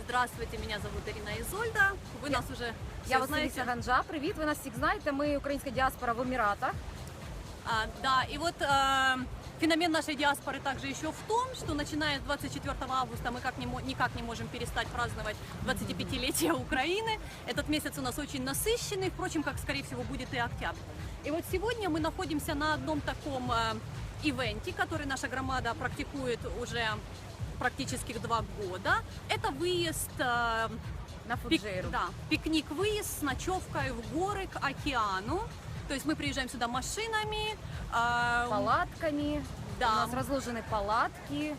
Здравствуйте, меня зовут Ирина Изольда. Вы Я- нас уже Я вас знаете. Василіса Ганжа. Привіт, ви нас всіх знаєте. Ми українська діаспора в Еміратах. А, да, и вот э, феномен нашей диаспоры также еще в том, что начиная с 24 августа мы как не, никак не можем перестать праздновать 25-летие Украины. Этот месяц у нас очень насыщенный, впрочем, как скорее всего будет и октябрь. И вот сегодня мы находимся на одном таком э, ивенте, который наша громада практикует уже практически два года. Это выезд э, На Пик- Фуджейру. да, пикник-выезд с ночевкой в горы к океану. То есть мы приезжаем сюда машинами. а, Палатками. Да. У нас разложены палатки.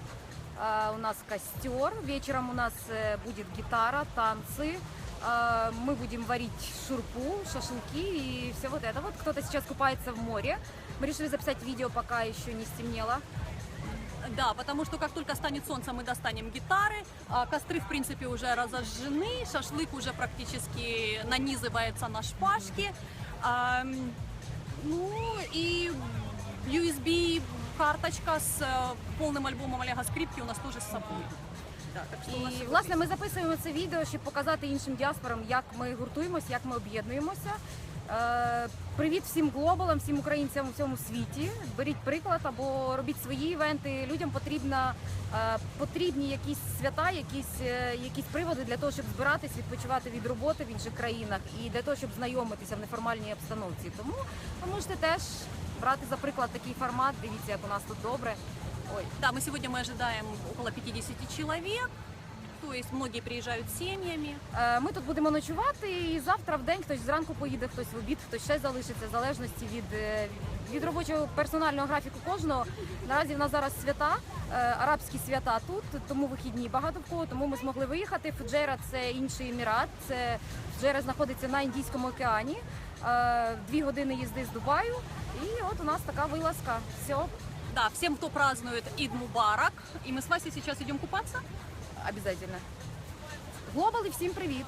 а, У нас костер. Вечером у нас э, будет гитара, танцы. А, Мы будем варить шурпу, шашлыки и все вот это. Вот кто-то сейчас купается в море. Мы решили записать видео, пока еще не стемнело. Да, потому что как только станет солнце, мы достанем гитары. Костры, в принципе, уже разожжены. Шашлык уже практически нанизывается на шпажки. Ам, Ну и USB карточка с э, полным альбомом Олега Скрипки у нас тоже с собой. Да, так что у нас І всё власне ми записуємо це відео, щоб показати іншим діаспорам, як ми гуртуємося, як ми об'єднуємося. Е, Привіт всім глобалам, всім українцям у всьому світі. Беріть приклад або робіть свої івенти. Людям потрібна е, потрібні якісь свята, якісь, е, якісь приводи для того, щоб збиратись, відпочивати від роботи в інших країнах і для того, щоб знайомитися в неформальній обстановці. Тому ви можете теж брати за приклад такий формат. Дивіться, як у нас тут добре. Ой, Да, мы сегодня мы ожидаем около 50 человек. То есть многие приезжают семьями. Е, Ми тут будемо ночувати, і завтра в день хтось зранку поїде, хтось в обід, хтось ще залишиться, в залежності від, е, від робочого персонального графіку кожного. Наразі в нас зараз свята, е, арабські свята тут, тому вихідні багато в кого, тому ми змогли виїхати. Фуджейра це інший емірат. Це Фуджейра знаходиться на Індійському океані. Дві години їзди з Дубаю. І от у нас така вилазка. Все, Да, всем, кто празднует Ид Мубарак. И мы с Васей сейчас идем купаться. Обов'язково. Глобал і всім привіт!